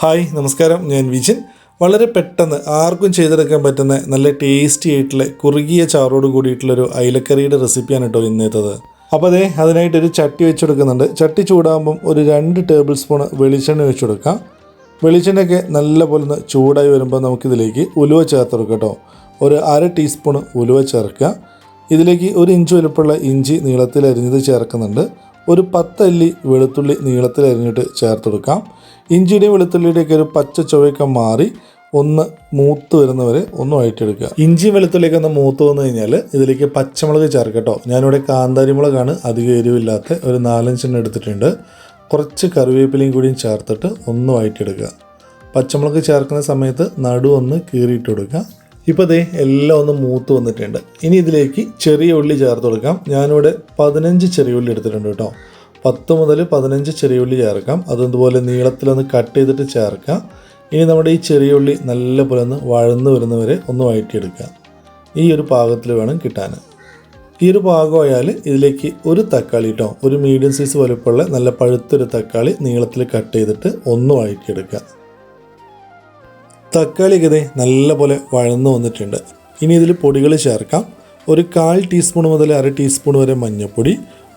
Hi നമസ്കാരം. ഞാൻ വിജിൻ. വളരെ പെട്ടെന്ന് ആർക്കും ചെയ്തെടുക്കാൻ പറ്റുന്ന നല്ല ടേസ്റ്റി ആയിട്ടുള്ള കുറുകിയ ചാറോട് കൂടിയിട്ടുള്ളൊരു അയിലക്കറിയുടെ റെസിപ്പിയാണ് കേട്ടോ ഇന്നേത്തത്. അപ്പോൾ അതെ അതിനായിട്ടൊരു ചട്ടി വെച്ചെടുക്കുന്നുണ്ട്. ചട്ടി ചൂടാകുമ്പം ഒരു രണ്ട് ടേബിൾ സ്പൂൺ വെളിച്ചെണ്ണ വെച്ചെടുക്കാം. വെളിച്ചെണ്ണയൊക്കെ നല്ല പോലെ ഒന്ന് ചൂടായി വരുമ്പോൾ നമുക്കിതിലേക്ക് ഉലുവ ചേർത്ത് കൊടുക്കാം കേട്ടോ. ഒരു അര ടീസ്പൂൺ ഉലുവ ചേർക്കുക. ഇതിലേക്ക് ഒരു ഇഞ്ച് വലുപ്പമുള്ള ഇഞ്ചി നീളത്തിൽ അരിഞ്ഞത് ചേർക്കുന്നുണ്ട്. ഒരു പത്തല്ലി വെളുത്തുള്ളി നീളത്തിൽ അരിഞ്ഞിട്ട് ചേർത്ത് കൊടുക്കാം ഇഞ്ചിയുടെയും വെളുത്തുള്ളിയുടെയൊക്കെ ഒരു പച്ച ചുവയൊക്കെ മാറി ഒന്ന് മൂത്ത് വരുന്നവരെ ഒന്ന് വഴറ്റിയെടുക്കുക. ഇഞ്ചി വെളുത്തുള്ളിയൊക്കെ ഒന്ന് മൂത്ത് വന്നു കഴിഞ്ഞാൽ ഇതിലേക്ക് പച്ചമുളക് ചേർക്കട്ടോ കേട്ടോ. ഞാനിവിടെ കാന്താരി മുളകാണ് അധികം എരിവില്ലാത്ത ഒരു നാലഞ്ചെണ്ണം എടുത്തിട്ടുണ്ട്. കുറച്ച് കറിവേപ്പിലയും കൂടിയും ചേർത്തിട്ട് ഒന്ന് വഴറ്റിയെടുക്കുക. പച്ചമുളക് ചേർക്കുന്ന സമയത്ത് നടു ഒന്ന് കീറിയിട്ട് കൊടുക്കുക. ഇപ്പോൾ ദേ എല്ലാം ഒന്ന് മൂത്ത് വന്നിട്ടുണ്ട്. ഇനി ഇതിലേക്ക് ചെറിയ ഉള്ളി ചേർത്ത് കൊടുക്കാം. ഞാനിവിടെ പതിനഞ്ച് ചെറിയ ഉള്ളി എടുത്തിട്ടുണ്ട് കേട്ടോ. പത്ത് മുതൽ പതിനഞ്ച് ചെറിയ ഉള്ളി ചേർക്കാം. അതുപോലെ നീളത്തിലൊന്ന് കട്ട് ചെയ്തിട്ട് ചേർക്കാം. ഇനി നമ്മുടെ ഈ ചെറിയ ഉള്ളി നല്ല പോലെ ഒന്ന് വഴന്ന് വരുന്നവരെ ഒന്ന് വഴറ്റിയെടുക്കുക. ഈ ഒരു പാകത്തിൽ വേണം കിട്ടാൻ. ഈ ഒരു പാകമായാൽ ഇതിലേക്ക് ഒരു തക്കാളി കേട്ടോ. ഒരു മീഡിയം സൈസ് വലുപ്പമുള്ള നല്ല പഴുത്തൊരു തക്കാളി നീളത്തിൽ കട്ട് ചെയ്തിട്ട് ഒന്ന് വഴറ്റിയെടുക്കുക. തക്കാളിയൊക്കെ ദേ നല്ല പോലെ വഴന്നു വന്നിട്ടുണ്ട്. ഇനി ഇതിൽ പൊടികൾ ചേർക്കാം. ഒരു കാൽ ടീസ്പൂൺ മുതൽ അര ടീസ്പൂൺ വരെ മഞ്ഞൾപ്പൊടി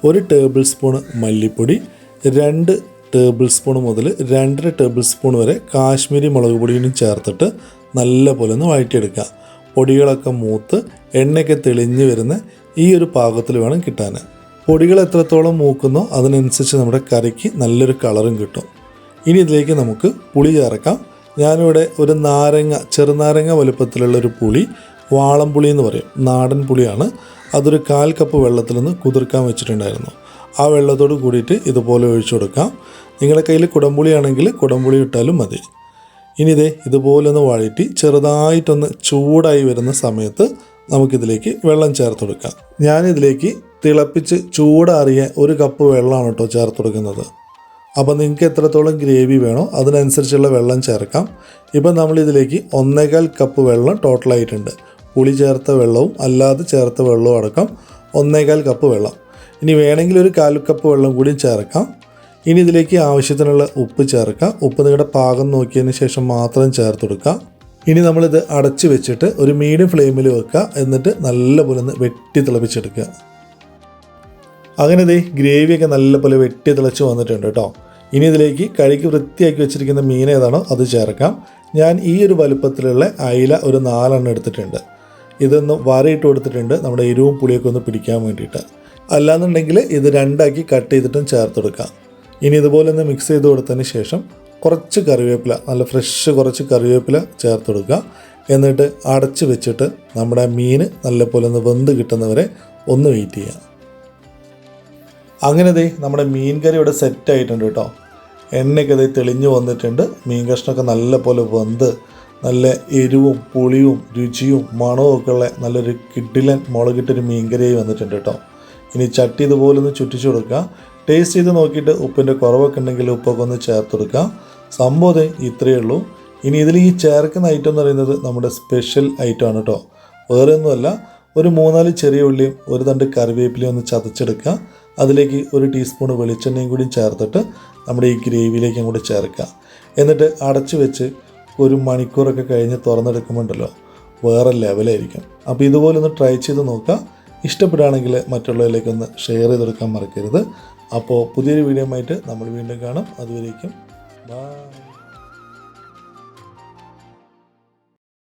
ഒരു ടേബിൾ സ്പൂൺ മല്ലിപ്പൊടി രണ്ട് ടേബിൾ സ്പൂൺ മുതൽ രണ്ടര ടേബിൾ സ്പൂൺ വരെ കാശ്മീരി മുളക് പൊടിയും ചേർത്തിട്ട് നല്ലപോലെ ഒന്ന് വഴറ്റിയെടുക്കുക. പൊടികളൊക്കെ മൂത്ത് എണ്ണയൊക്കെ തെളിഞ്ഞ് വരുന്ന ഈ ഒരു പാകത്തിൽ വേണം കിട്ടാൻ പൊടികൾ എത്രത്തോളം മൂക്കുന്നോ അതിനനുസരിച്ച് നമ്മുടെ കറിക്ക് നല്ലൊരു കളറും കിട്ടും. ഇനി ഇതിലേക്ക് നമുക്ക് പുളി ചേർക്കാം. ഞാനിവിടെ ഒരു നാരങ്ങ ചെറുനാരങ്ങ വലുപ്പത്തിലുള്ള ഒരു പുളി വാളംപുളി എന്ന് പറയും. നാടൻ പുളിയാണ്. അതൊരു കാൽ കപ്പ് വെള്ളത്തിൽ നിന്ന് കുതിർക്കാൻ വെച്ചിട്ടുണ്ടായിരുന്നു. ആ വെള്ളത്തോട് കൂടിയിട്ട് ഇതുപോലെ ഒഴിച്ചു കൊടുക്കാം. നിങ്ങളുടെ കയ്യിൽ കുടംപുളിയാണെങ്കിൽ കുടംപുളി ഇട്ടാലും മതി. ഇനി ഇതേ ഇതുപോലെ ഒന്ന് വഴറ്റി ചെറുതായിട്ടൊന്ന് ചൂടായി വരുന്ന സമയത്ത് നമുക്കിതിലേക്ക് വെള്ളം ചേർത്ത് കൊടുക്കാം. ഞാനിതിലേക്ക് തിളപ്പിച്ച് ചൂടാറിയ ഒരു കപ്പ് വെള്ളമാണ് കേട്ടോ ചേർത്ത് കൊടുക്കുന്നത്. അപ്പോൾ നിങ്ങൾക്ക് എത്രത്തോളം ഗ്രേവി വേണോ അതിനനുസരിച്ചുള്ള വെള്ളം ചേർക്കാം. ഇപ്പം നമ്മളിതിലേക്ക് ഒന്നേകാൽ കപ്പ് വെള്ളം ടോട്ടലായിട്ടുണ്ട് പുളി ചേർത്ത വെള്ളവും അല്ലാതെ ചേർത്ത വെള്ളവും അടക്കം ഒന്നേകാൽ കപ്പ് വെള്ളം. ഇനി വേണമെങ്കിൽ ഒരു കാൽ കപ്പ് വെള്ളം കൂടി ചേർക്കാം. ഇനി ഇതിലേക്ക് ആവശ്യത്തിനുള്ള ഉപ്പ് ചേർക്കാം. ഉപ്പ് നിങ്ങളുടെ പാകം നോക്കിയതിന് ശേഷം മാത്രം ചേർത്ത് കൊടുക്കുക ഇനി നമ്മളിത് അടച്ച് വെച്ചിട്ട് ഒരു മീഡിയം ഫ്ലെയിമിൽ വെക്കുക. എന്നിട്ട് നല്ലപോലെ ഒന്ന് വെട്ടി തിളപ്പിച്ചെടുക്കുക. അങ്ങനെ ദേ ഗ്രേവിയൊക്കെ നല്ലപോലെ വെട്ടി തിളച്ച് വന്നിട്ടുണ്ട് കേട്ടോ. ഇനി ഇതിലേക്ക് കഴുകി വൃത്തിയാക്കി വെച്ചിരിക്കുന്ന മീൻ ഏതാണോ അത് ചേർക്കാം. ഞാൻ ഈ ഒരു വലുപ്പത്തിലുള്ള അയില ഒരു നാലെണ്ണം എടുത്തിട്ടുണ്ട്. ഇതൊന്ന് വരയിട്ട് കൊടുത്തിട്ടുണ്ട്. നമ്മുടെ എരിവും പുളിയൊക്കെ ഒന്ന് പിടിക്കാൻ വേണ്ടിയിട്ട്. അല്ലാന്നുണ്ടെങ്കിൽ ഇത് രണ്ടാക്കി കട്ട് ചെയ്തിട്ടും ചേർത്ത് കൊടുക്കാം. ഇനി ഇതുപോലെ ഒന്ന് മിക്സ് ചെയ്ത് കൊടുത്തതിന് ശേഷം കുറച്ച് കറിവേപ്പില നല്ല ഫ്രഷ് കുറച്ച് കറിവേപ്പില ചേർത്ത് കൊടുക്കുക. എന്നിട്ട് അടച്ച് വെച്ചിട്ട് നമ്മുടെ മീൻ നല്ലപോലെ ഒന്ന് വെന്ത് കിട്ടുന്നവരെ ഒന്ന് വെയിറ്റ് ചെയ്യുക. അങ്ങനെ ദേ നമ്മുടെ മീൻ കറി ഇവിടെ സെറ്റ് ആയിട്ടുണ്ട് കേട്ടോ. എണ്ണയൊക്കെ ദേ തെളിഞ്ഞു വന്നിട്ടുണ്ട്. മീൻ കഷ്ണമൊക്കെ നല്ല പോലെ വെന്ത് നല്ല എരിവും പുളിയും രുചിയും മണവും ഒക്കെ ഉള്ള നല്ലൊരു കിഡിലൻ മുളകിട്ടൊരു മീൻ കറിയായി വന്നിട്ടുണ്ട് കേട്ടോ. ഇനി ചട്ടി ഇതുപോലെ ഒന്ന് ചുറ്റിച്ചു കൊടുക്കുക. ടേസ്റ്റ് ചെയ്ത് നോക്കിയിട്ട് ഉപ്പിന്റെ കുറവൊക്കെ ഉണ്ടെങ്കിൽ ഉപ്പൊക്കെ ഒന്ന് ചേർത്ത് കൊടുക്കുക. സംഭവം ഇത്രയേ ഉള്ളൂ. ഇനി ഇതിൽ ഈ ചേർക്കുന്ന ഐറ്റം എന്ന് പറയുന്നത് നമ്മുടെ സ്പെഷ്യൽ ഐറ്റം ആണ് കേട്ടോ. വേറെ ഒന്നുമല്ല ഒരു മൂന്നാൽ ചെറിയ ഉള്ളിയും ഒരു തണ്ട് കറിവേപ്പിലയും ഒന്ന് ചതച്ചെടുക്കുക. അതിലേക്ക് ഒരു ടീസ്പൂൺ വെളിച്ചെണ്ണയും കൂടി ചേർത്തിട്ട് നമ്മുടെ ഈ ഗ്രേവിയിലേക്ക് അങ്ങോട്ട് ചേർക്കുക. എന്നിട്ട് അടച്ചു വെച്ച് ഒരു മണിക്കൂറൊക്കെ കഴിഞ്ഞ് തുറന്നെടുക്കുമ്പോണ്ടല്ലോ വേറെ ലെവലായിരിക്കും. അപ്പോൾ ഇതുപോലെ ഒന്ന് ട്രൈ ചെയ്ത് നോക്കുക. ഇഷ്ടപ്പെടുകയാണെങ്കിൽ മറ്റുള്ളവരിലേക്കൊന്ന് ഷെയർ ചെയ്തെടുക്കാൻ മറക്കരുത്. അപ്പോൾ പുതിയൊരു വീഡിയോ ആയിട്ട് നമ്മൾ വീണ്ടും കാണാം. അതുവരേക്കും ബൈ.